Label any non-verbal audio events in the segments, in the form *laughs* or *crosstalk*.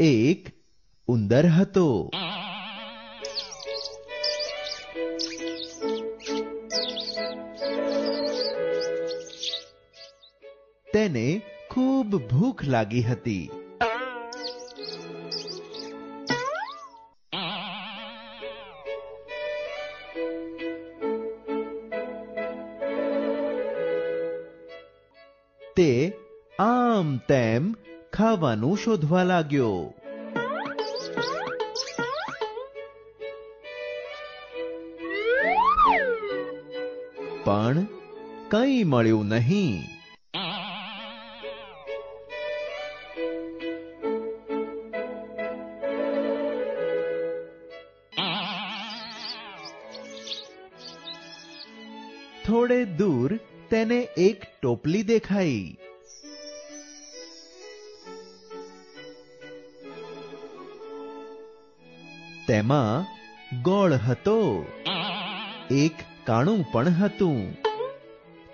એક ઉંદર હતો તેને ખૂબ ભૂખ લાગી હતી તે આમ તેમ ખાવાનું શોધવા લાગ્યો. પણ કંઈ મળ્યું નહીં. થોડે દૂર તેને એક ટોપલી દેખાઈ. તેમાં ગોળ હતો. એક કાણું પણ હતું.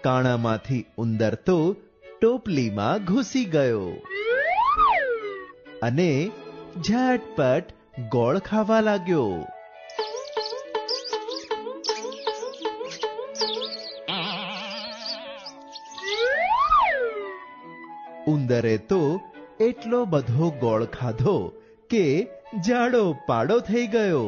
કાણામાંથી ઉંદર તો ટોપલીમાં ઘૂસી ગયો. અને ઝટપટ ગોળ ખાવા લાગ્યો. ઉંદરે તો એટલો બધો ગોળ ખાધો કે જાડો પાડો થઈ ગયો.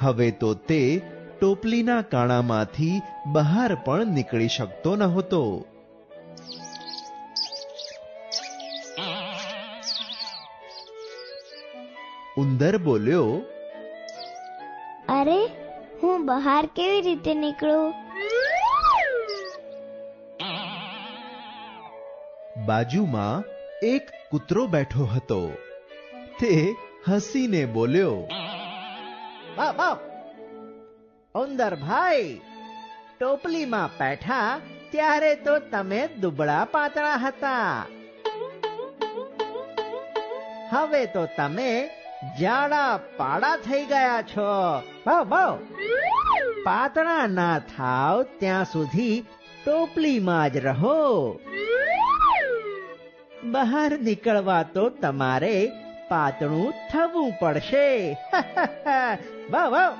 હવે તો તે ટોપલીના કાણામાંથી બહાર પણ નીકળી શકતો નહોતો. ઉંદર બોલ્યો, અરે હું બહાર કેવી રીતે નીકળું? બાજુમાં એક કૂતરો બેઠો હતો. તે હસીને બોલ્યો ઉંદર ભાઈ, ટોપલીમાં બેઠા ત્યારે તો તમે દુબળા પાતળા હતા. હવે તો તમે જાડા પાડા થઈ ગયા છો. બહુ બહુ પાતળા ના થાવ ત્યાં સુધી ટોપલીમાં જ રહો. બહાર નીકળવા તો તમારે પાતળું થવું પડશે. *laughs* વાહ વાહ